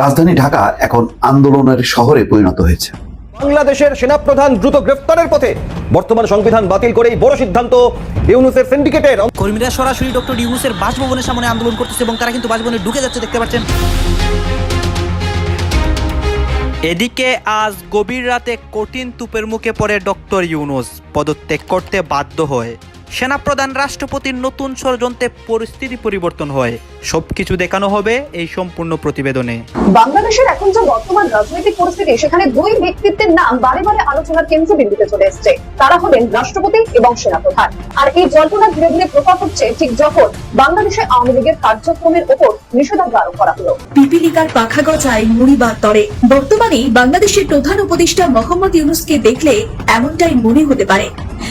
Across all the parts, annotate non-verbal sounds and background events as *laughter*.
রাজধানী ঢাকা এখন আন্দোলনের শহরে পরিণত হয়েছে। বাংলাদেশের সেনাপ্রধান দ্রুত গ্রেফতারের পথে বর্তমান সংবিধান বাতিল করেই বড় সিদ্ধান্ত ইউনুসের সিন্ডিকেটের কর্মীরা সরাসরি ডক্টর ইউনুসের বাসভবনের সামনে আন্দোলন করতেছে এবং তারা কিন্তু বাসভবনে ঢুকে যাচ্ছে দেখতে পাচ্ছেন। এদিকে আজ গভীর রাতে কঠিন তুপের মুখে পড়ে ডক্টর ইউনুস। পদত্যাগ করতে বাধ্য হয় সেনাপ্রধান রাষ্ট্রপতির নতুন ষড়যন্ত্রে পরিস্থিতি পরিবর্তন হয়। সবকিছু দেখানো হবে এই সম্পূর্ণ প্রতিবেদনে। বাংলাদেশের এখন যে বর্তমান রাজনৈতিক পরিস্থিতি সেখানে দুই ব্যক্তিত্বের নাম বারে বারে আলোচনার কেন্দ্রবিন্দুতে চলে এসছে। তারা হলেন রাষ্ট্রপতি এবং সেনাপ্রধান। আর এই জল্পনা ধীরে ধীরে প্রকাশ হচ্ছে ঠিক যখন বাংলাদেশে আওয়ামী লীগের কার্যক্রমের ওপর নিষেধাজ্ঞা আরোপ করা হলো। পিপিলিকার পাখা গজায় মুড়িবার তরে। বর্তমানে বাংলাদেশের প্রধান উপদেষ্টা মোহাম্মদ ইউনুসকে দেখলে এমনটাই মনে হতে পারে।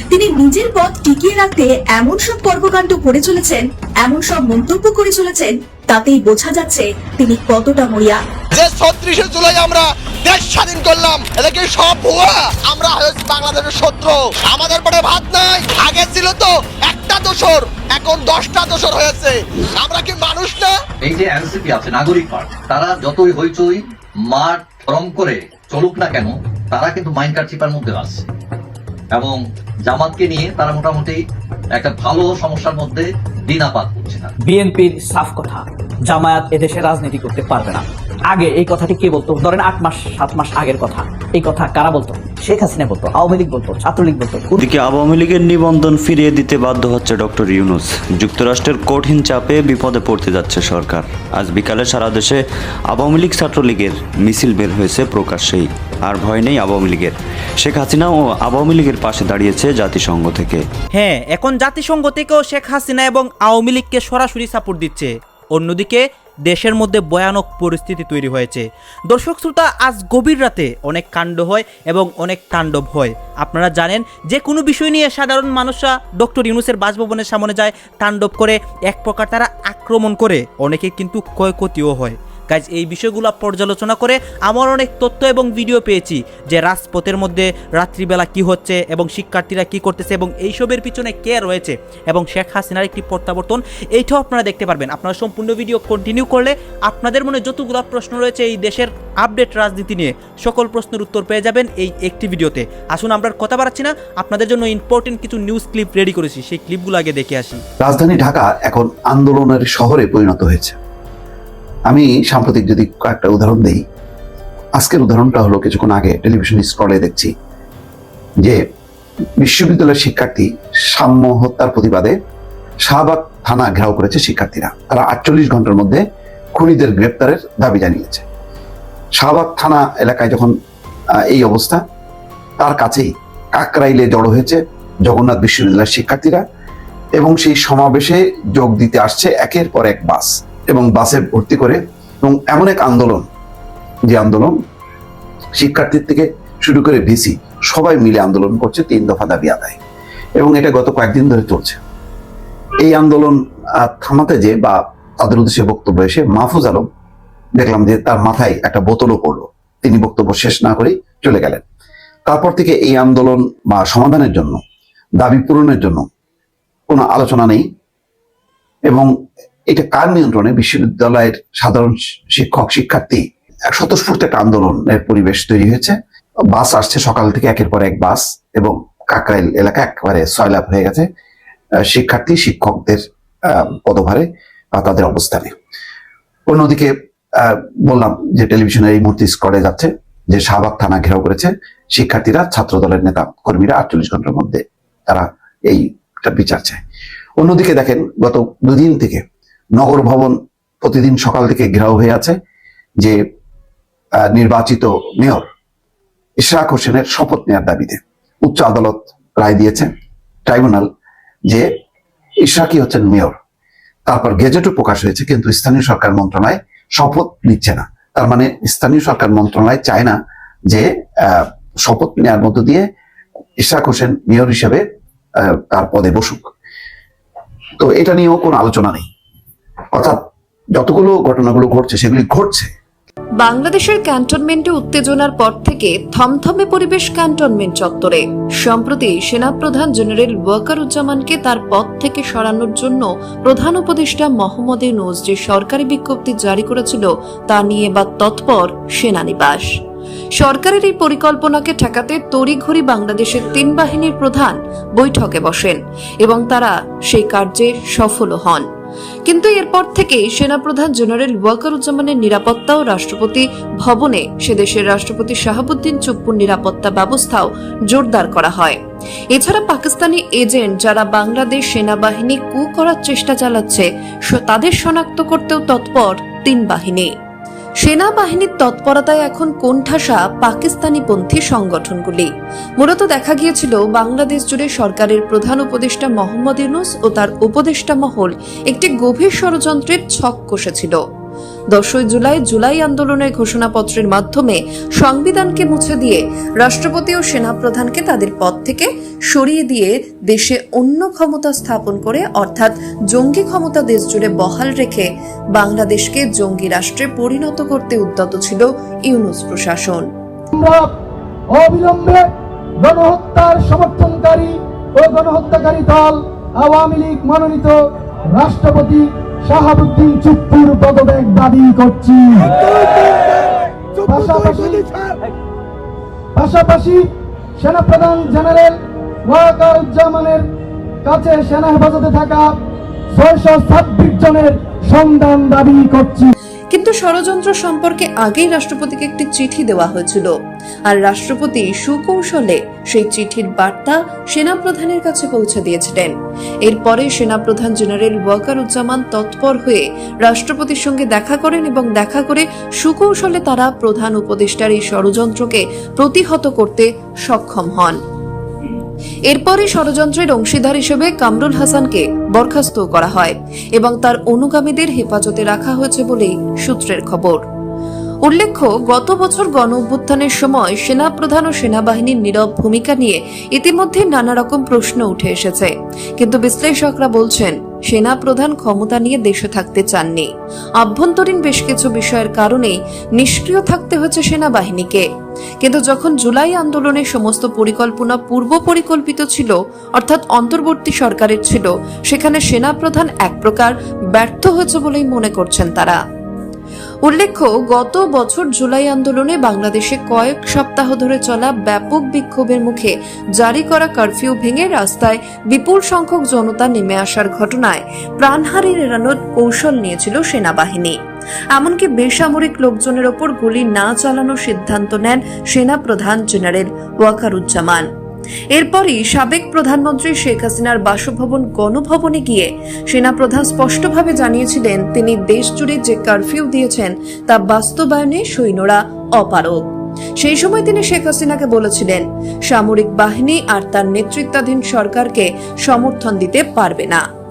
তিনি নিজের পথ টিকিয়ে রাখতে এমন সব কর্মকাণ্ড করে চলেছেন এমন সব মন্তব্য করে চলেছেন তাতেই বোঝা যাচ্ছে তিনি কতটা মরিয়া। যে ছত্রিশে জুলাই আমরা দেশ স্বাধীন করলাম এটাকে সব ভুয়া? আমরা হয়েছি বাংলাদেশের শত্রু। আমাদের পরে ভাত নাই আগে ছিল তো একটা দোসর এখন দশটা দোসর হয়েছে। আমরা কি মানুষ না? এই যে এনসিপি আছে নাগরিক পার্টি তারা যতই হইচই মাঠ রং করে চলুক না কেন তারা কিন্তু মাইন্ড কার্ড চিপার মধ্যে আছে। এবং জামাতকে নিয়ে তারা মোটামুটি একটা ভালো সমস্যার মধ্যে দিনাপাত করছে না। বিএনপির সাফ কথা, জামায়াত এদেশে রাজনীতি করতে পারবে না। আগে এই কথাটি কে বলতো? ধরেন আট মাস, সাত মাস আগের কথা। এই কথা কারা বলতো? শেখ হাসিনা বলতো আওয়ামী লীগ বলতো ছাত্রলীগ বলতো। এদিকে আওয়ামী লীগের নিবন্ধন ফিরিয়ে দিতে বাধ্য হচ্ছে ডক্টর ইউনুস। যুক্তরাষ্ট্রের কঠিন চাপে বিপদে পড়তে যাচ্ছে সরকার। আজ বিকালে সারা দেশে আওয়ামী লীগ ছাত্রলীগের মিছিল বের হয়েছে প্রকাশ্যেই। আর ভয় নেই আওয়ামী লীগের। শেখ হাসিনা ও আওয়ামী লীগের পাশে দাঁড়িয়েছে জাতিসংঘ থেকে। হ্যাঁ এখন জাতিসংঘ থেকেও শেখ হাসিনা এবং আওয়ামী লীগকে সরাসরি সাপোর্ট দিচ্ছে। অন্যদিকে দেশের মধ্যে ভয়ানক পরিস্থিতি তৈরি হয়েছে। দর্শক শ্রোতা, আজ গভীর রাতে অনেক কাণ্ড হয় এবং অনেক তাণ্ডব হয়। আপনারা জানেন, যে কোনো বিষয় নিয়ে সাধারণ মানুষরা ডক্টর ইউনুসের বাসভবনের সামনে যায় তাণ্ডব করে, এক প্রকার তারা আক্রমণ করে অনেকে কিন্তু ক্ষয়ক্ষতিও হয়। গাইজ এই বিষয়গুলো পর্যালোচনা করে আমার অনেক তথ্য এবং ভিডিও পেয়েছি যে রাজপথের মধ্যে রাত্রিবেলা কি হচ্ছে এবং শিক্ষার্থীরা কি করতেছে এবং এইসবের পিছনে কে রয়েছে এবং শেখ হাসিনার একটি প্রত্যাবর্তন, এইটাও আপনারা দেখতে পারবেন। আপনারা সম্পূর্ণ ভিডিও কন্টিনিউ করলে আপনাদের মনে যতগুলো প্রশ্ন রয়েছে এই দেশের আপডেট রাজনীতি নিয়ে, সকল প্রশ্নের উত্তর পেয়ে যাবেন এই একটি ভিডিওতে আসুন, আমরা কথা বাড়াচ্ছি না। আপনাদের জন্য ইম্পর্টেন্ট কিছু নিউজ ক্লিপ রেডি করেছি। সেই ক্লিপগুলো আগে দেখে আসি। রাজধানী ঢাকা এখন আন্দোলনের শহরে পরিণত হয়েছে। আমি সাম্প্রতিক যদি কয়েকটা উদাহরণ দিই, আজকের উদাহরণটা হলো কিছুক্ষণ আগে টেলিভিশন স্ক্রলে দেখছি যে বিশ্ববিদ্যালয়ের শিক্ষার্থী সাম্য হত্যার প্রতিবাদে শাহবাগ থানা ঘেরাও করেছে শিক্ষার্থীরা। তারা আটচল্লিশ ঘণ্টার মধ্যে খুনিদের গ্রেপ্তারের দাবি জানিয়েছে। শাহবাগ থানা এলাকায় যখন এই অবস্থা, তার কাছেই কাকরাইলে জড়ো হয়েছে জগন্নাথ বিশ্ববিদ্যালয়ের শিক্ষার্থীরা এবং সেই সমাবেশে যোগ দিতে আসছে একের পর এক বাস। এবং বাসে ভর্তি করে এবং এমন এক আন্দোলন, যে আন্দোলন শিক্ষার্থীর থেকে শুরু করে ভিসি সবাই মিলে আন্দোলন করছে, তিন দফা দাবি আদায়। এবং এটা গত কয়েকদিন ধরে চলছে। এই আন্দোলন থামাতে যে বা তাদের উদ্দেশ্যে বক্তব্য এসে মাহফুজ আলম দেখলাম যে তার মাথায় একটা বোতলও পড়ল। তিনি বক্তব্য শেষ না করেই চলে গেলেন। তারপর থেকে এই আন্দোলন বা সমাধানের জন্য, দাবি পূরণের জন্য কোনো আলোচনা নেই। এবং এটা কার নিয়ন্ত্রণে? বিশ্ববিদ্যালয়ের সাধারণ শিক্ষক, শিক্ষার্থী স্বতঃস্ফূর্ত একটা আন্দোলনের পরিবেশ তৈরি হয়েছে। বাস আসছে সকাল থেকে একের পর এক বাস এবং কাকরাইল এলাকা একবারে সয়লাভ হয়ে গেছে। শিক্ষার্থী, শিক্ষকদের পদভারে বা তাদের অবস্থানে। অন্যদিকে বললাম যে টেলিভিশনে এই মুহূর্তে স্কলে যাচ্ছে, যে শাহবাগ থানা ঘেরাও করেছে, শিক্ষার্থীরা ছাত্র দলের নেতা কর্মীরা আটচল্লিশ ঘণ্টার মধ্যে তারা এইটা বিচার চায়। অন্যদিকে দেখেন, গত দুদিন থেকে নগর ভবন প্রতিদিন সকাল থেকে ঘেরাও হয়ে আছে, যে নির্বাচিত মেয়র ইশরাক হোসেনের শপথ নেওয়ার দাবিতে উচ্চ আদালত রায় দিয়েছে ট্রাইব্যুনাল, যে ইশরাকই হচ্ছেন মেয়র। তারপর গেজেটও প্রকাশ হয়েছে, কিন্তু স্থানীয় সরকার মন্ত্রণালয় শপথ নিচ্ছে না। তার মানে স্থানীয় সরকার মন্ত্রণালয় চায় না যে শপথ নেওয়ার মধ্য দিয়ে ইশরাক হোসেন মেয়র হিসেবে তার পদে বসুক। তো এটা নিয়েও কোনো আলোচনা নেই। অর্থাৎ যতগুলো ঘটনাগুলো ঘটছে, সেগুলি ঘটছে। বাংলাদেশের ক্যান্টনমেন্টে উত্তেজনার পর থেকে থমথমে পরিবেশ ক্যান্টনমেন্ট চত্বরে। সম্প্রতি সেনাপ্রধান জেনারেল ওয়াকারুজ্জামানকে তার পদ থেকে সরানোর জন্য প্রধান উপদেষ্টা মোহাম্মদ ইউনুস যে সরকারি বিজ্ঞপ্তি জারি করেছিল, তা নিয়ে বা তৎপর সেনানিবাস। সরকারের এই পরিকল্পনাকে ঠেকাতে তড়িঘড়ি বাংলাদেশের তিন বাহিনীর প্রধান বৈঠকে বসেন এবং তারা সেই কার্যে সফল হন। কিন্তু এরপর থেকেই সেনাপ্রধান জেনারেল ওয়াকার উজ্জামানের নিরাপত্তা ও রাষ্ট্রপতি ভবনে সে দেশের রাষ্ট্রপতি শাহাবুদ্দিন চুপ্পুর নিরাপত্তা ব্যবস্থাও জোরদার করা হয়। এছাড়া পাকিস্তানি এজেন্ট যারা বাংলাদেশ সেনাবাহিনী কু করার চেষ্টা চালাচ্ছে তাদের শনাক্ত করতেও তৎপর তিন বাহিনী। সেনাবাহিনীর তৎপরতায় এখন কোণঠাসা পাকিস্তানিপন্থী সংগঠনগুলি। মূলত দেখা গিয়েছিল বাংলাদেশ জুড়ে সরকারের প্রধান উপদেষ্টা মোহাম্মদ ইউনুস ও তার উপদেষ্টা মহল একটি গভীর ষড়যন্ত্রের ছক কষেছিল। দশই জুলাই জুলাই আন্দোলনের ঘোষণাপত্রের মাধ্যমে সংবিধানকে মুছে দিয়ে রাষ্ট্রপতি ও সেনাপ্রধানকে তাদের পদ থেকে সরিয়ে দিয়ে দেশে অন্য ক্ষমতা স্থাপন করে, অর্থাৎ জঙ্গি ক্ষমতা দেশ জুড়ে বহাল রেখে বাংলাদেশকে জঙ্গি রাষ্ট্রে পরিণত করতে উদ্যত ছিল ইউনুস প্রশাসন। অবিলম্বে গণহত্যার সমর্থনকারী ও গণহত্যাকারী দল আওয়ামী লীগ মনোনীত রাষ্ট্রপতি শাহাবুদ্দিন চুপ্পুর পদত্যাগ দাবি করছি। পাশাপাশি পাশাপাশি সেনাপ্রধান জেনারেল ওয়াকারুজ্জামানের কাছে সেনা হেফাজতে থাকা ছয়শো ছাব্বিশ জনের সন্ধান দাবি করছি। কিন্তু ষড়যন্ত্র সম্পর্কে আগেই রাষ্ট্রপতিকে একটি চিঠি দেওয়া হয়েছিল। আর রাষ্ট্রপতি সুকৌশলে সেই চিঠির বার্তা সেনাপ্রধানের কাছে পৌঁছে দিয়েছিলেন। এরপরে সেনাপ্রধান জেনারেল ওয়াকারুজ্জামান তৎপর হয়ে রাষ্ট্রপতির সঙ্গে দেখা করেন এবং দেখা করে সুকৌশলে তারা প্রধান উপদেষ্টার এই ষড়যন্ত্রকে প্রতিহত করতে সক্ষম হন। এরপরই ষড়যন্ত্রের অংশীদার হিসেবে কামরুল হাসানকে বরখাস্ত করা হয় এবং তার অনুগামীদের হেফাজতে রাখা হয়েছে বলেই সূত্রের খবর। উল্লেখ্য, গত বছর গণ অভ্যুত্থানের সময় সেনাপ্রধান ও সেনাবাহিনীর নীরব ভূমিকা নিয়ে ইতিমধ্যে নানা রকম প্রশ্ন উঠে এসেছে। কিন্তু বিশ্লেষকরা বলছেন সেনাপ্রধান ক্ষমতা নিয়ে দেশে থাকতে চাননি। আভ্যন্তরীণ বেশ কিছু বিষয়ের কারণে নিষ্ক্রিয় থাকতে হচ্ছে সেনাবাহিনীকে। কিন্তু যখন জুলাই আন্দোলনে সমস্ত পরিকল্পনা পূর্ব পরিকল্পিত ছিল, অর্থাৎ অন্তর্বর্তী সরকারের ছিল, সেখানে সেনাপ্রধান এক প্রকার ব্যর্থ হয়েছে বলেই মনে করছেন তারা। উল্লেখ্য, গত বছর জুলাই আন্দোলনে বাংলাদেশে কয়েক সপ্তাহ ধরে চলা ব্যাপক বিক্ষোভের মুখে জারি করা কারফিউ ভেঙে রাস্তায় বিপুল সংখ্যক জনতা নেমে আসার ঘটনায় প্রাণহারি এড়ানোর কৌশল নিয়েছিল সেনাবাহিনী। এমনকি বেসামরিক লোকজনের ওপর গুলি না চালানোর সিদ্ধান্ত নেন সেনাপ্রধান জেনারেল ওয়াকারুজ্জামান। এরপরই সাবেক প্রধানমন্ত্রী শেখ হাসিনার বাসভবন গণভবনে গিয়ে সেনাপ্রধান স্পষ্টভাবে জানিয়েছিলেন, তিনি দেশ জুড়ে যে কারফিউ দিয়েছেন, তা বাস্তবায়নে সৈন্যরা অপারক সেই সময় তিনি শেখ হাসিনাকে বলেছিলেন, সামরিক বাহিনী আর তার নেতৃত্বাধীন সরকারকে সমর্থন দিতে পারবে না।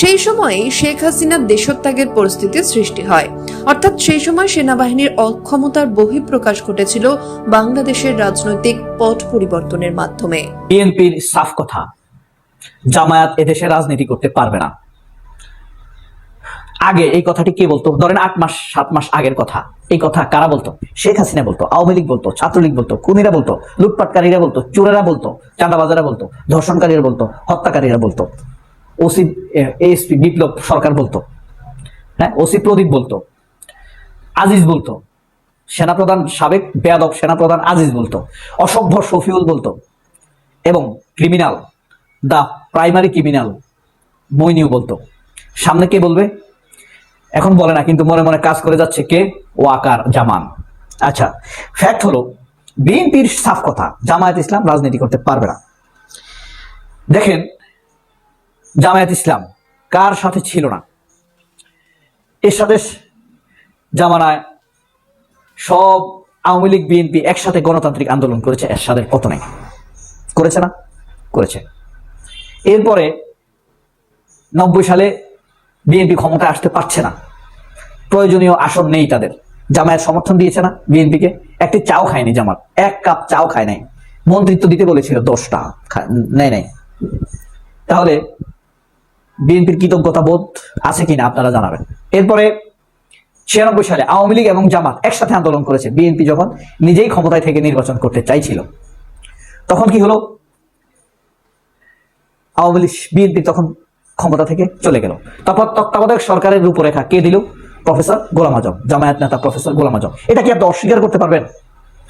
সেই সময় শেখ হাসিনার দেশত্যাগের পরিস্থিতির সৃষ্টি হয়। অর্থাৎ সেই সময় সেনাবাহিনীর অক্ষমতার বহিঃপ্রকাশ ঘটেছিল বাংলাদেশের রাজনৈতিক পট পরিবর্তনের মাধ্যমে। বিএনপির সাফ কথা, জামায়াত এদেশে রাজনীতি করতে পারবে না। আগে এই কথাটি কে বলতো? ধরেন আট মাস, সাত মাস আগের কথা। এই কথা কারা বলতো? শেখ হাসিনা বলতো, আওয়ামী লীগ বলতো, ছাত্রলীগ বলতো, খুনিরা বলতো, লুটপাটকারীরা বলতো, চোরেরা বলতো, চাঁদাবাজারা বলতো, ধর্ষণকারীরা বলতো, হত্যাকারীরা বলতো। ওসি এএসপি, বিপ্লব সরকার বলতো। হ্যাঁ ওসি প্রদীপ বলতো। আজিজ বলতো। সেনাপ্রধান সাবেক বেয়াদব সেনাপ্রধান আজিজ বলতো। অসভ্য শফিউল বলতো। এবং ক্রিমিনাল দা প্রাইমারি ক্রিমিনাল মইনিও বলতো। সামনে কে বলবে? এখন বলে না, কিন্তু মনে মনে কাজ করে যাচ্ছে কে? ওয়াকার জামান। আচ্ছা ফ্যাক্ট হলো, বিএনপির সাফ কথা, জামায়াত ইসলাম রাজনীতি করতে পারবে না। দেখেন জামায়াত ইসলাম কার সাথে ছিল না? এরশাদের জামানায় সব আওয়ামী লীগ, বিএনপি একসাথে গণতান্ত্রিক আন্দোলন করেছে। এরশাদের পতনে করেছে না? করেছে। এরপরে নব্বই সালে বিএনপি ক্ষমতায় আসতে পারছে না। প্রয়োজনীয় আসন নেই তাদের। জামায়াত সমর্থন দিয়েছে না বিএনপিকে। একটি চাও খায়নি জামাত। এক কাপ চাও খায় নাই। মন্ত্রিত্ব দিতে বলেছিল দশটা। নেয় নাই। তাহলে বিএনপির কৃতজ্ঞতা বোধ আছে কিনা আপনারা জানাবেন। এরপরে ছিয়ানব্বই সালে আওয়ামী লীগ এবং জামাত একসাথে আন্দোলন করেছে। বিএনপি যখন নিজেই ক্ষমতায় থেকে নির্বাচন করতে চাইছিল, তখন কি হলো? আওয়ামী লীগ, বিএনপি তখন ক্ষমতা থেকে চলে গেল। তারপর তত্ত্বাবধায়ক সরকারের রূপরেখা কে দিল? প্রফেসর গোলাম আজম, জামায়াত নেতা প্রফেসর গোলাম আজম। এটা কি আপনি অস্বীকার করতে পারবেন?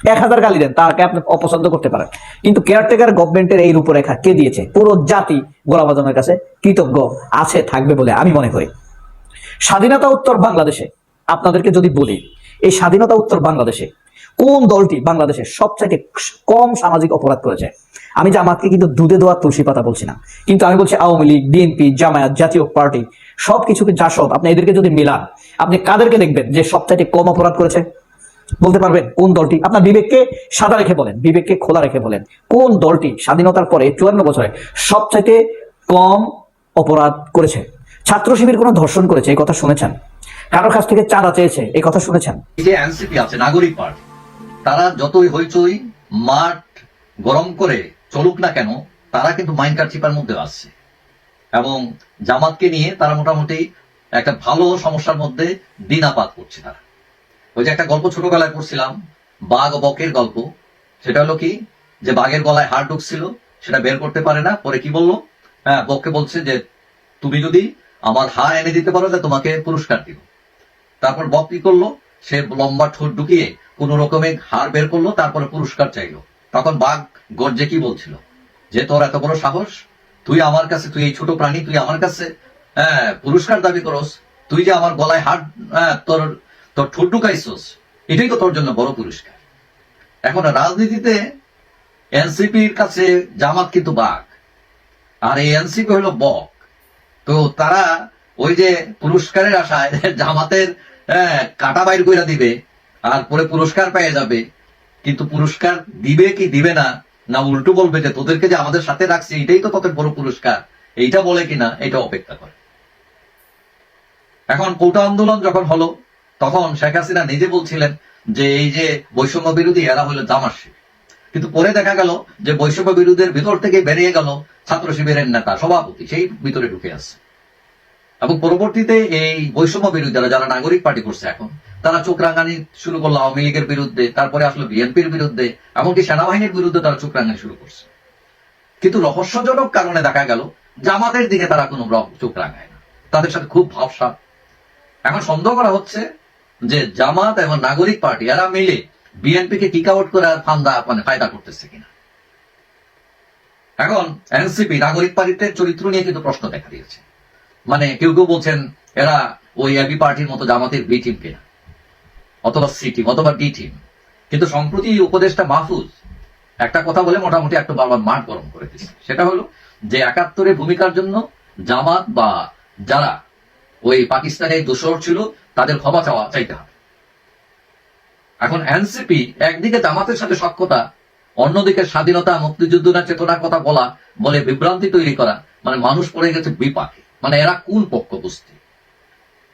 এক হাজার গালি দেন তাকে আপনি অপছন্দ করতে পারেন। কিন্তু কেয়ারটেকার গভর্নমেন্টের এই রূপরেখা কে দিয়েছে? পুরো জাতি গোলাম আজমের কাছে কৃতজ্ঞ আছে, থাকবে বলে আমি মনে করি। স্বাধীনতা উত্তর বাংলাদেশে, আপনাদেরকে যদি বলি, এই স্বাধীনতা উত্তর বাংলাদেশে কোন দলটি বাংলাদেশে সবচাইতে কম সামাজিক অপরাধ করেছে? আমি জামাতকে কিন্তু দুধে দেওয়া তুলসী পাতা বলছি না। কিন্তু আমি বলছি আওয়ামী লীগ, বিএনপি, জামায়াত, জাতীয় পার্টি, সবকিছুকে যা সব, আপনি এদেরকে যদি মিলান, আপনি কাদেরকে দেখবেন যে সবচাইতে কম অপরাধ করেছে? বলতে পারবেন কোন দলটি? আপনার বিবেককে সাদা রেখে বলেন, বিবেককে খোলা রেখে বলেন। কোন দলটি স্বাধীনতার পরে চুয়ান্ন বছরে সবচাইতে কম অপরাধ করেছে? ছাত্র শিবির কোনো ধর্ষণ করেছে, এই কথা শুনেছেন? কারোর কাছ থেকে চাঁদা চেয়েছে, এই কথা শুনেছেন? যে এনসিপি আছে, নাগরিক পার্টি, তারা যতই হইচই, মাঠ গরম করে চলুক না কেন, তারা কিন্তু মাইনকার চিপার মধ্যে আসছে এবং জামাতকে নিয়ে তারা মোটামুটি একটা ভালো সমস্যার মধ্যে দিনাপাত করছে তারা। ওই যে একটা গল্প ছোটবেলায় পড়ছিলাম বাঘ বকের গল্প। সেটা হলো কি যে বাঘের গলায় হাড় ঢুকছিল সেটা বের করতে পারে না পরে কি বলল? হ্যাঁ বককে বলছে যে তুমি যদি আমার হাড় এনে দিতে পারো তাহলে তোমাকে পুরস্কার দিব। তারপর বক কি করল? সে লম্বা ঠোঁট ঢুকিয়ে কোন রকমের হাড় বের করল তারপরে পুরস্কার চাইলো। তখন বাঘ গর্জে কি বলছিল? যে তোর এত বড় সাহস? তুই আমার কাছে তুই এই ছোট প্রাণী তুই আমার কাছে হ্যাঁ পুরস্কার দাবি করস। তুই যে আমার গলায় হাড় হ্যাঁ, তোর তোর ঠোঁট ঢুকাইছস এটাই তো তোর জন্য বড় পুরস্কার। এখন রাজনীতিতে এনসিপির কাছে জামাত কিন্তু বাঘ আর এই এনসিপি হলো বক। তো তারা ওই যে পুরস্কারের আশায় *laughs* জামাতের হ্যাঁ, কাটা বাইর করে দিবে আর পরে পুরস্কার পেয়ে যাবে। কিন্তু পুরস্কার দিবে কি দিবে না না উল্টো বলবে যে তোদেরকে যে আমাদের সাথে রাখছি এটাই তো তোদের বড় পুরস্কার এইটা বলে কিনা এটা অপেক্ষা করে। এখন কোটা আন্দোলন যখন হলো তখন শেখ হাসিনা নিজে বলছিলেন যে, এই যে বৈষম্য বিরোধী এরা হলো জামার শিবির। কিন্তু পরে দেখা গেল যে বৈষম্য বিরোধের ভিতর থেকে বেরিয়ে গেল ছাত্র শিবিরের নেতা, সভাপতি, সেই ভিতরে ঢুকে আছে। এবং পরবর্তীতে এই বৈষম্য বিরোধীরা যারা নাগরিক পার্টি করছে এখন, তারা চোখ রাঙানি শুরু করল আওয়ামী লীগের বিরুদ্ধে, তারপরে আসলো বিএনপির বিরুদ্ধে, এমনকি সেনাবাহিনীর বিরুদ্ধে তারা চোখ রাঙানি শুরু করছে। কিন্তু রহস্যজনক কারণে দেখা গেল, জামাতের দিকে তারা কোনো চোখ রাঙায় না। তাদের সাথে খুব ভাবসাব। এখন সন্দেহ করা হচ্ছে যে জামাত এবং নাগরিক পার্টি, এরা মিলে বিএনপিকে কিক আউট করে আর ফান্দা মানে ফায়দা করতেছে কিনা? এখন এনসিপি নাগরিক পার্টির চরিত্র নিয়ে কিন্তু প্রশ্ন দেখা দিয়েছে। মানে কেউ কেউ বলছেন, এরা ওই এবি পার্টির মতো জামাতের বি টিম কিনা? অথবা সি টিম অথবা ডি টিম কিন্তু সম্প্রতি উপদেশটা মাহফুজ একটা কথা বলে মোটামুটি একটু বারবার মাঠ গরম করে দিচ্ছে সেটা হলো যে একাত্তরের ভূমিকার জন্য জামাত বা যারা ওই পাকিস্তানের দোষর ছিল, তাদের ক্ষমা চাওয়া চাইতে হবে। এখন এনসিপি একদিকে জামাতের সাথে সক্ষতা অন্যদিকে স্বাধীনতা মুক্তিযুদ্ধ না চেতনার কথা বলা, বলে বিভ্রান্তি তৈরি করা মানে মানুষ পড়ে গেছে বিপাকে মানে এরা কোন পক্ষ বুঝতে?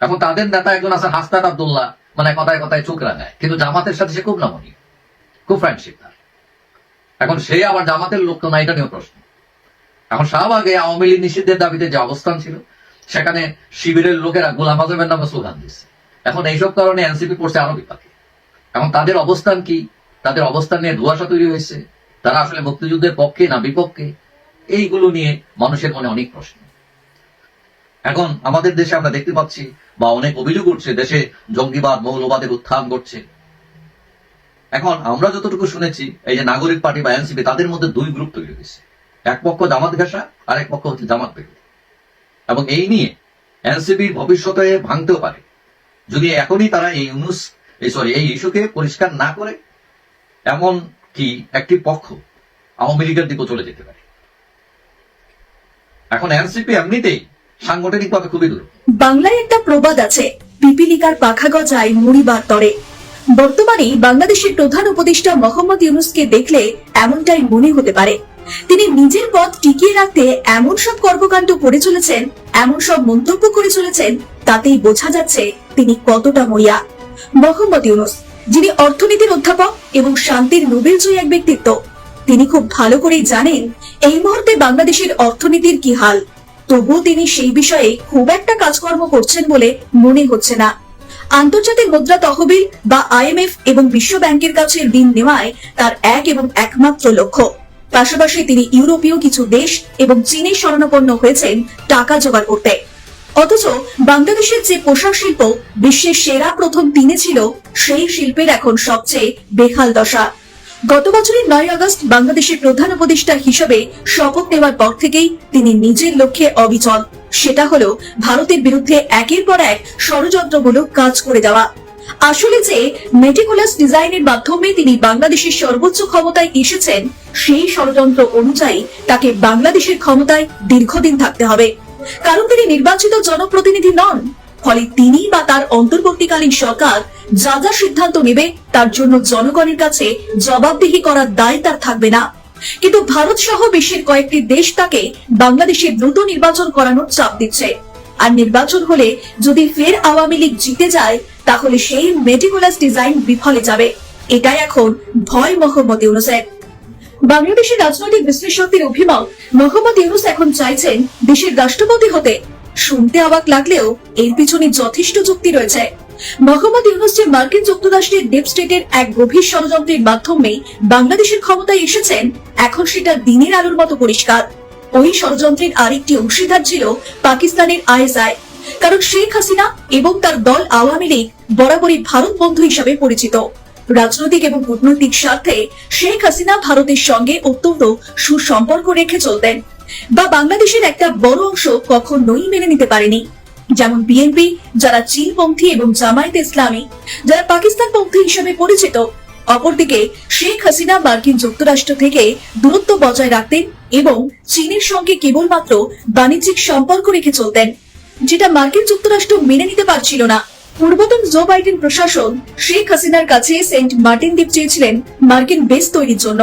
এখন তাদের নেতা একজন আছে হাসনাত আবদুল্লাহ মানে কথায় কথায় চোখ রাঙায়, কিন্তু জামাতের সাথে সে খুব নমনীয় খুব ফ্রেন্ডশিপ তার। এখন সে আবার জামাতের লোক তো না, এটা নিয়েও প্রশ্ন। এখন শাহবাগে আওয়ামী লীগ নিষিদ্ধের দাবিতে যে অবস্থান ছিল সেখানে শিবিরের লোকেরা গোলাম আজমের নামে স্লোগান দিচ্ছে এখন এইসব কারণে এনসিপি পড়ছে আরও বিপাকে। এখন তাদের অবস্থান কি? তাদের অবস্থান নিয়ে ধোয়াশা তৈরি হয়েছে? তারা আসলে মুক্তিযুদ্ধের পক্ষে না বিপক্ষে? এইগুলো নিয়ে মানুষের মনে অনেক প্রশ্ন। এখন আমাদের দেশে আমরা দেখতে পাচ্ছি বা অনেক অভিযোগ উঠছে, দেশে জঙ্গিবাদ, মৌলবাদের উত্থান ঘটছে। এখন আমরা যতটুকু শুনেছি, এই যে নাগরিক পার্টি বা এনসিপি, তাদের মধ্যে দুই গ্রুপ তৈরি হয়েছে। এক পক্ষ জামাত ঘেঁষা আর এক পক্ষ হচ্ছে জামাত বিরোধী এবং এই নিয়ে এনসিপির ভবিষ্যতে ভাঙতেও পারে। যদি এখনই তারা এই ইউনুস, এই সরি এই ইস্যুকে পরিষ্কার না করে, এমন কি একটি পক্ষ আওয়ামী লীগের দিকেও চলে যেতে পারে? এখন এনসিপি এমনিতেই সাংগঠনিকভাবে খুবই দূর। বাংলায় একটা প্রবাদ আছে, পিপিলিকার পাখা গজায় মুড়িবার তরে। বর্তমানে বাংলাদেশের প্রধান উপদেষ্টা মোহাম্মদ ইউনুসকে দেখলে এমনটাই মনে হতে পারে। তিনি নিজের পদ টিকিয়ে রাখতে এমন সব কর্মকাণ্ড করে চলেছেন, এমন সব মন্তব্য করে চলেছেন, তাতেই বোঝা যাচ্ছে তিনি কতটা মরিয়া। মোহাম্মদ ইউনুস, যিনি অর্থনীতির অধ্যাপক এবং শান্তির নোবেল জয়ী এক ব্যক্তিত্ব, তিনি খুব ভালো করেই জানেন এই মুহূর্তে বাংলাদেশের অর্থনীতির কি হাল। তবুও তিনি সেই বিষয়ে খুব একটা কাজকর্ম করছেন বলে মনে হচ্ছে না। আন্তর্জাতিক মুদ্রা তহবিল বা আইএমএফ এবং বিশ্ব ব্যাংকের কাছে ঋণ নেওয়ায় তার এক এবং একমাত্র লক্ষ্য। পাশাপাশি তিনি ইউরোপীয় কিছু দেশ এবং চীনের শরণাপন্ন হয়েছেন টাকা জোগাড় করতে। অথচ বাংলাদেশের যে পোশাক শিল্প বিশ্বের সেরা প্রথম তিনে ছিল, সেই শিল্পের এখন সবচেয়ে বেহাল দশা। গত বছরের নয় আগস্ট বাংলাদেশের প্রধান উপদেষ্টা হিসেবে শপথ নেওয়ার পর থেকেই তিনি নিজের লক্ষ্যে অবিচল। সেটা হলো ভারতের বিরুদ্ধে একের পর এক ষড়যন্ত্রমূলক কাজ করে দেওয়া আসলে যে মেটিকুলাস ডিজাইনের মাধ্যমে তিনি বাংলাদেশের সর্বোচ্চ ক্ষমতায় এসেছেন, সেই ষড়যন্ত্র অনুযায়ী তাকে বাংলাদেশের ক্ষমতায় দীর্ঘদিন থাকতে হবে। কারণ তিনি নির্বাচিত জনপ্রতিনিধি নন, ফলে তিনি বা তার অন্তর্বর্তীকালীন সরকার যা যা সিদ্ধান্ত নেবে তার জন্য জনগণের কাছে জবাবদিহি করার দায় তার থাকবে না। কিন্তু ভারত সহ বিশ্বের কয়েকটি দেশ তাকে বাংলাদেশে দ্রুত নির্বাচন করানোর চাপ দিচ্ছে। আর নির্বাচন হলে যদি ফের আওয়ামী লীগ জিতে যায়, তাহলে সেই মেটিকুলাস ডিজাইন বিফলে যাবে। এটাই এখন ভয় মোহাম্মদ ইউনুসের বাংলাদেশের রাজনৈতিক বিশ্লেষকদের অভিমত, মোহাম্মদ ইউনুস এখন চাইছেন দেশের রাষ্ট্রপতি হতে শুনতে অবাক লাগলেও এর পিছনে যথেষ্ট যুক্তি রয়েছে। মোহাম্মদ ইউনুস যে মার্কিন যুক্তরাষ্ট্রের ডিপ স্টেটের এক গভীর ষড়যন্ত্রের মাধ্যমে বাংলাদেশের ক্ষমতায় এসেছেন, এখন সেটা দিনের আলোর মতো পরিষ্কার। ওই ষড়যন্ত্রের আরেকটি অংশীদার ছিল পাকিস্তানের আইএসআই। কারণ শেখ হাসিনা এবং তার দল আওয়ামী লীগ বরাবরই ভারত বন্ধু হিসাবে পরিচিত। রাজনৈতিক এবং কূটনৈতিক স্বার্থে শেখ হাসিনা ভারতের সঙ্গে অত্যন্ত সুসম্পর্ক রেখে চলতেন বা বাংলাদেশের একটা বড় অংশ কখনোই মেনে নিতে পারেনি। যেমন বিএনপি যারা চীনপন্থী এবং জামায়াত ইসলামী, যারা পাকিস্তানপন্থী হিসেবে পরিচিত, অপরদিকে শেখ হাসিনা মার্কিন যুক্তরাষ্ট্র থেকে দূরত্ব বজায় রাখতেন এবং চীনের সঙ্গে কেবলমাত্র বাণিজ্যিক সম্পর্ক রেখে চলতেন, যেটা মার্কিন যুক্তরাষ্ট্র মেনে নিতে পারছিল না। পূর্বতন জো বাইডেন প্রশাসন শেখ হাসিনার কাছে সেন্ট মার্টিন দ্বীপ চেয়েছিলেন মার্কিন বেস তৈরির জন্য।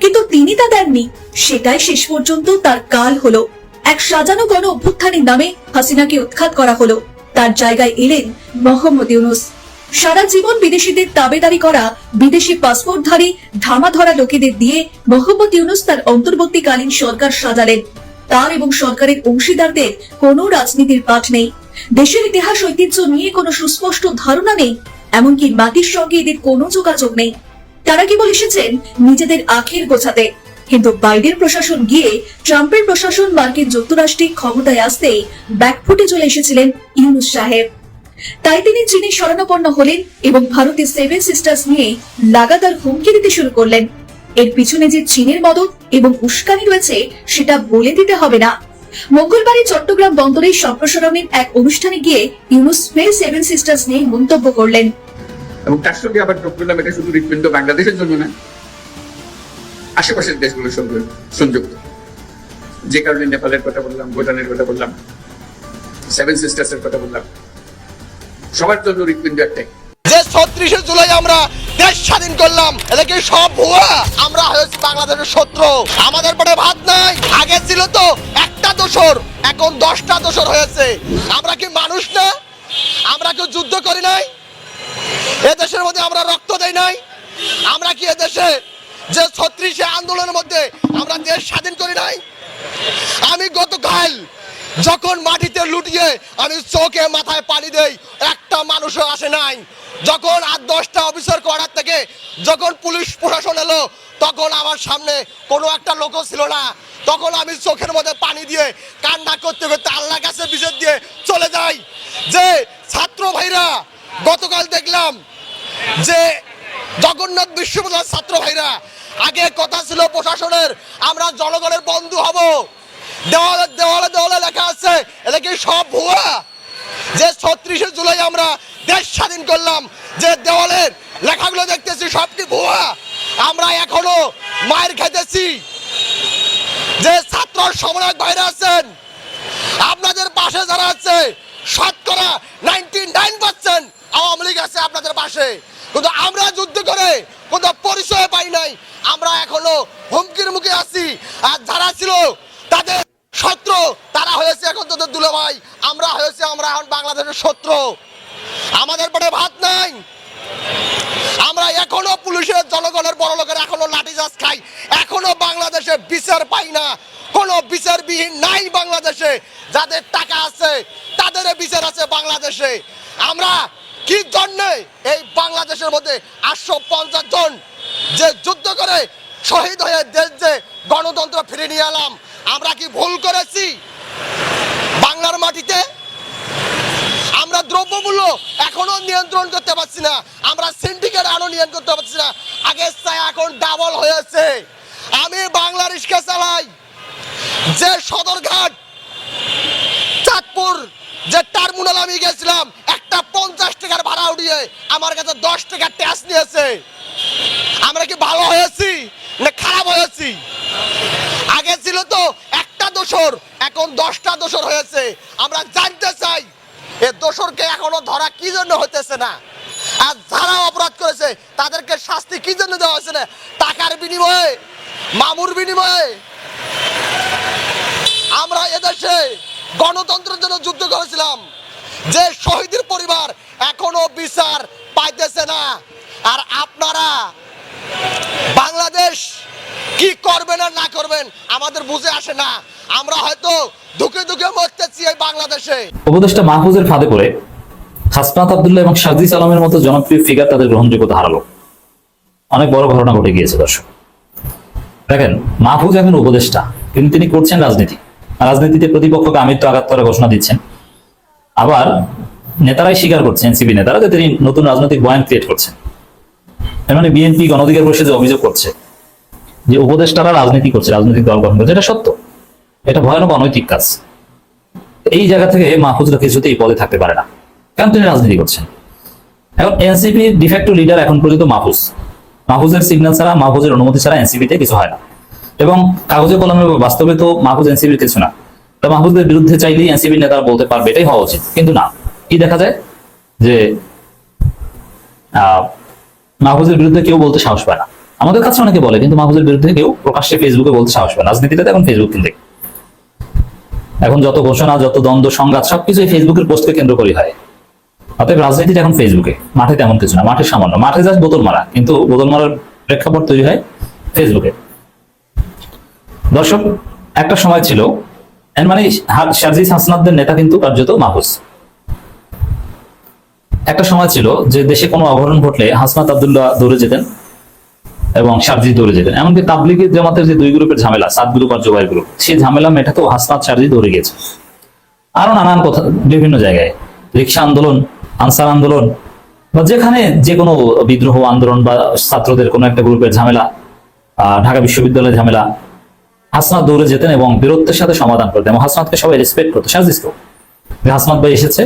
কিন্তু তিনি তা দেননি। সেটাই শেষ পর্যন্ত তার কাল হলো। এক সাজানো গণ অভ্যুত্থানের নামে হাসিনাকে উৎখাত করা হলো। তার জায়গায় এলেন মোহাম্মদ ইউনুস। সারা জীবন বিদেশিদের তাবেদারি করা বিদেশি পাসপোর্টধারী ধামা ধরা লোকেদের দিয়ে মোহাম্মদ ইউনুস তার অন্তর্বর্তীকালীন সরকার সাজালেন। তার এবং সরকারের অংশীদারদের কোনো রাজনীতির পাঠ নেই। দেশের ইতিহাস, ঐতিহ্য নিয়ে কোনো সুস্পষ্ট ধারণা নেই, এমনকি মাটির সঙ্গে এদের কোনো যোগাযোগ নেই। তারা কেবল এসেছেন নিজেদের আখের গোছাতে। কিন্তু বাইডেন প্রশাসন গিয়ে ট্রাম্পের প্রশাসন, মার্কিন যুক্তরাষ্ট্রে ক্ষমতায় আসতেই ব্যাকফুটে চলে এসেছিলেন ইউনুস সাহেব। তাই তিনি চীনে শরণাপন্ন হলেন এবং ভারতের সেভেন সিস্টার্স নিয়ে লাগাতার হুমকি দিতে শুরু করলেন। এর পিছনে যে চীনের মদত এবং উস্কানি রয়েছে, সেটা বলে দিতে হবে না। মঙ্গলবারই চট্টগ্রাম বন্দরের সম্প্রসারণের এক অনুষ্ঠানে গিয়ে ইউনুস ফের সেভেন সিস্টার্স নিয়ে মন্তব্য করলেন। এবং তার সঙ্গে আবার যোগ করলাম এটা শুধু হৃৎপিণ্ড বাংলাদেশের জন্য না, আশেপাশের দেশগুলোর সঙ্গে সংযুক্ত। যে কারণে নেপালের কথা বললাম, ভুটানের কথা বললাম, সেভেন সিস্টার্স এর কথা বললাম। সবার জন্য হৃৎপিণ্ড একটাই। যে ছত্রিশে জুলাই আমরা দেশ স্বাধীন করলাম, এটা কি সব ভুয়া? আমরা হয়েছি বাংলাদেশের শত্রু। আমাদের পরে ভাত নাই। আগে ছিল তো একটা দোসর এখন দশটা দোসর হয়েছে। আমরা কি মানুষ না? আমরা কেউ যুদ্ধ করি নাই? এ দেশের মধ্যে আমরা রক্ত দেই নাই। আমরা কি এদেশে যে ছত্রিশে আন্দোলনের মধ্যে আমরা দেশ স্বাধীন করি নাই? আমি গতকাল যখন মাটিতে লুটিয়ে আমি চোখে মাথায় পানি দেই, একটা মানুষও আসে নাই। যখন আট দশটা অফিসার করার থেকে যখন পুলিশ প্রশাসন এলো, তখন আমার সামনে কোনো একটা লোকও ছিল না। তখন আমি চোখের মধ্যে পানি দিয়ে কান্না করতে করতে আল্লাহ কাছে বিচার দিয়ে চলে যাই। যে ছাত্র ভাইরা, গতকাল দেখলাম যে জগন্নাথ বিশ্ববিদ্যালয়ের ছাত্র ভাইরা, আগে কথা ছিল প্রশাসনের, আমরা জনগণের বন্ধু হব। দেওয়ালে দেওয়ালে দেওয়ালে লেখা আছে, এটা কি সব ভুয়া? যে ছত্রিশে জুলাই আমরা দেশ স্বাধীন করলাম, যে দেওয়ালের লেখাগুলো দেখতেছি, সব কি ভুয়া? আমরা এখনও মায়ের খেতেছি। যে ছাত্র সমন্বয়ক বাইরে আছেন, আপনাদের পাশে যারা আছে, শতকরা ninety nine percent Awami League আছে আপনাদের পাশে। কিন্তু আমরা যুদ্ধ করে কোনো পরিচয় পাই নাই, আমরা এখনও হুমকির মুখে আছি। আর যারা ছিল তাদের শত্রু, তারা হয়েছে এখন তোদের দুলে ভাই আমরা হয়েছে, আমরা এখন বাংলাদেশের শত্রু। আমাদের পরে ভাত নাই। আমরা এখনও পুলিশের জনগণের বড় লোকের এখনও লাঠিচার্জ খাই। এখনও বাংলাদেশে বিচার পাই না। কোনো বিচারবিহীন নাই বাংলাদেশে। যাদের টাকা আছে তাদের বিচার আছে বাংলাদেশে। আমরা কি জন্যে এই বাংলাদেশের মধ্যে আটশো পঞ্চাশ জন যে যুদ্ধ করে শহীদ হয়ে দেশ যে গণতন্ত্র ফিরে নিয়ে এলাম, আমরা কি ভুল করেছি? বাংলার মাটিতে আমরা দ্রব্যমূল্য এখনও নিয়ন্ত্রণ করতে পারছি না, আমরা সিন্ডিকেট আরও নিয়ন্ত্রণ করতে পারছি না। আগের চাই এখন ডাবল হয়েছে। আমি বাংলা রিক্সা চালাই, যে সদরঘাট, চাঁদপুর, যে টার্মিনাল আমি গেছিলাম একটা পঞ্চাশ টাকার ভাড়া উঠিয়ে আমার কাছে দশ টাকার ট্যাক্স নিয়েছে। আমরা কি ভালো হয়েছি না খারাপ হয়েছি? আগে ছিল তো একটা দোসর এখন দশটা দোসর হয়েছে। আমরা জানতে চাই, এ দোসরকে এখনও ধরা কি জন্য হতেছে না? আর যারা অপরাধ করেছে, তাদেরকে শাস্তি কি জন্য দেওয়া হয়েছে না? টাকার বিনিময়ে, মামুর বিনিময়ে। আমরা এদেশে গণতন্ত্রের জন্য যুদ্ধ করেছিলাম। যে শহীদের পরিবার এখনও বিচার পাইতেছে না। আর আপনারা বাংলাদেশ কি করবেন আর না করবেন আমাদের বুঝে আসে না। আমরা হয়তো ধুকে ধুকে মরতেছি এই বাংলাদেশে। উপদেষ্টা মাহফুজের ফাঁদে পড়ে হাসনাত আবদুল্লাহ এবং সাজিস আলমের মতো জনপ্রিয় ফিগার তাদের গ্রহণযোগ্যতা হারালো। অনেক বড় ঘটনা ঘটে গিয়েছে, দর্শক। দেখেন, মাহফুজ এখন উপদেষ্টা, কিন্তু তিনি করছেন রাজনীতি। রাজনীতিতে প্রতিপক্ষকে আমিত্ব আঘাত করার ঘোষণা দিচ্ছেন। আবার নেতারাই স্বীকার করছেন এনসিপি নেতারা, যে তিনি নতুন রাজনৈতিক বয়ান ক্রিয়েট করছেন। এর মানে বিএনপি গণঅধিকার পরিষদে অভিযোগ করছে, যে উপদেষ্টারা রাজনীতি করছে, রাজনৈতিক দল গঠন করছে, এটা সত্য। এটা ভয়ানক অনৈতিক কাজ। এই জায়গা থেকে মাহফুজরা কিছুতেই পদে থাকতে পারে না, কারণ তিনি রাজনীতি করছেন। এখন এনসিপি ডিফেক্টো লিডার এখন পর্যন্ত মাহফুজ। মাহফুজের সিগন্যাল ছাড়া, মাহফুজের অনুমতি ছাড়া এনসিপিতে কিছু হয় না। এবং কাগজে কলমে বাস্তবে তো মাহফুজ এনসিপির কিছু না। তো মাহফুজের বিরুদ্ধে চাইলেই এনসিপি নেতারা বলতে পারবে, এটাই হওয়া উচিত। কিন্তু না। কি দেখা যায়? যে মাহফুজের বিরুদ্ধে কেউ বলতে সাহস পায় না। আমাদের কাছে অনেকে বলে, কিন্তু মাহফুজের বিরুদ্ধে কেউ প্রকাশ্যে ফেসবুকে বলতে সাহস পায় রাজনীতিতে এখন ফেসবুক কিন্তু এখন যত ঘোষণা, যত দ্বন্দ্ব, সংঘাত সবকিছু ফেসবুকের পোস্টকে কেন্দ্র করে হয়। অতএব রাজনীতিটা এখন ফেসবুকে। মাঠে তেমন কিছু না। মাঠে সামান্য। মাঠে জাস্ট বোতল মারা। কিন্তু বোতল মারার প্রেক্ষাপট তৈরি হয় ফেসবুকে। দর্শক, একটা সময় ছিল মানে শারজিস হাসনাদদের নেতা কিন্তু কার্যত মাহফুজ। একটা সময় ছিল যে দেশে কোনো অঘটন ঘটলে হাসনাত আবদুল্লাহ দৌড়ে যেতেন এবং সারজি দৌড়ে যেতেন। এমনকি তাবলিগি জামাতের যে দুই গ্রুপের ঝামেলা, সাত গ্রুপ আর জোবাইর গ্রুপ, সেই ঝামেলা মেটাতেও হাসনাত সারজি দৌড়ে গেছে আরও নানান কথা, বিভিন্ন জায়গায় রিক্সা আন্দোলন, আনসার আন্দোলন, বা যেখানে যে কোনো বিদ্রোহ আন্দোলন বা ছাত্রদের কোনো একটা গ্রুপের ঝামেলা ঢাকা বিশ্ববিদ্যালয়ের ঝামেলা হাসনাত দৌড়ে যেতেন এবং বীরত্বের সাথে সমাধান করতেন এবং হাসনাতকে সবাই রেসপেক্ট করতো সার্জিসকেও যে হাসনাত ভাই এসেছে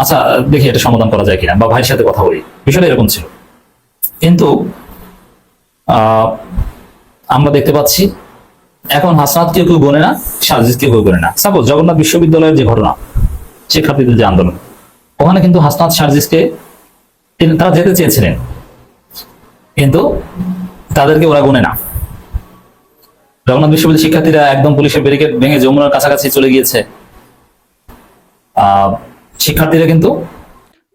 আচ্ছা দেখি এটা সমাধান করা যায় কিনা বা ভাইয়ের সাথে কথা বলি। বিষয়টা এরকম ছিল। কিন্তু আমরা দেখতে পাচ্ছি, এখন হাসনাত কেউ কেউ গনে না সার্জিস কেউ কেউ গনে না। সাপোজ জগন্নাথ বিশ্ববিদ্যালয়ের যে ঘটনা, শিক্ষার্থীদের যে আন্দোলন, ওখানে কিন্তু হাসনাত সার্জিসকে তারা যেতে চেয়েছিলেন। কিন্তু তাদেরকে ওরা গনে না। জগন্নাথ বিশ্ববিদ্যালয়ের শিক্ষার্থীরা একদম পুলিশের ব্যারিকেড ভেঙে যমুনার কাছাকাছি চলে গিয়েছে। আহ শিক্ষার্থীরা কিন্তু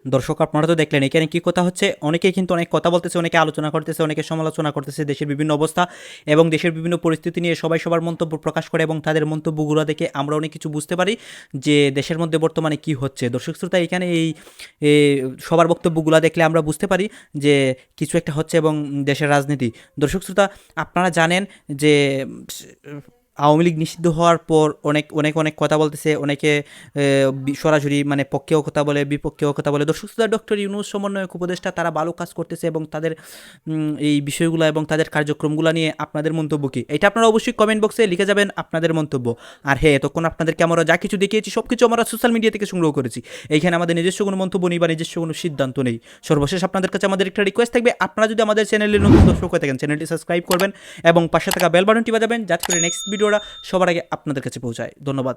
দর্শক, আপনারা তো দেখলেন, এখানে কি কথা হচ্ছে? অনেকেই কিন্তু অনেক কথা বলতেছে, অনেকে আলোচনা করতেছে, অনেকে সমালোচনা করতেছে দেশের বিভিন্ন অবস্থা এবং দেশের বিভিন্ন পরিস্থিতি নিয়ে সবাই সবার মন্তব্য প্রকাশ করে এবং তাদের মন্তব্যগুলো দেখে আমরা অনেক কিছু বুঝতে পারি যে দেশের মধ্যে বর্তমানে কি হচ্ছে। দর্শক শ্রোতা, এখানে এই সবার বক্তব্যগুলো দেখলে আমরা বুঝতে পারি যে কিছু একটা হচ্ছে এবং দেশের রাজনীতি। দর্শক শ্রোতা, আপনারা জানেন যে আওয়ামী লীগ নিষিদ্ধ হওয়ার পর অনেক অনেক অনেক কথা বলতেছে, অনেকে সরাসরি মানে পক্ষেও কথা বলে, বিপক্ষেও কথা বলে। দর্শক ডক্টর ইউনুস সমন্বয়ক উপদেষ্টা, তারা ভালো কাজ করতেছে এবং তাদের এই বিষয়গুলো এবং তাদের কার্যক্রমগুলো নিয়ে আপনাদের মন্তব্য কি? এটা আপনারা অবশ্যই কমেন্ট বক্সে লিখে যাবেন আপনাদের মন্তব্য। আর হ্যাঁ এতক্ষণ আপনাদেরকে আমরা যা কিছু দেখিয়েছি সব কিছু আমরা সোশ্যাল মিডিয়া থেকে সংগ্রহ করেছি। এইখানে আমাদের নিজস্ব কোনো মন্তব্য নেই বা নিজস্ব কোনো সিদ্ধান্ত নেই। সর্বশেষ আপনাদের কাছে আমাদের একটা রিকোয়েস্ট থাকবে, আপনারা যদি আমাদের চ্যানেলে নতুন দর্শক হয়ে থাকেন চ্যানেলটি সাবস্ক্রাইব করবেন এবং পাশে থাকা বেল বাটনটি বাজাবেন, যাতে করে নেক্সট ভিডিওটা সবার আগে আপনাদের কাছে পৌঁছায়। ধন্যবাদ।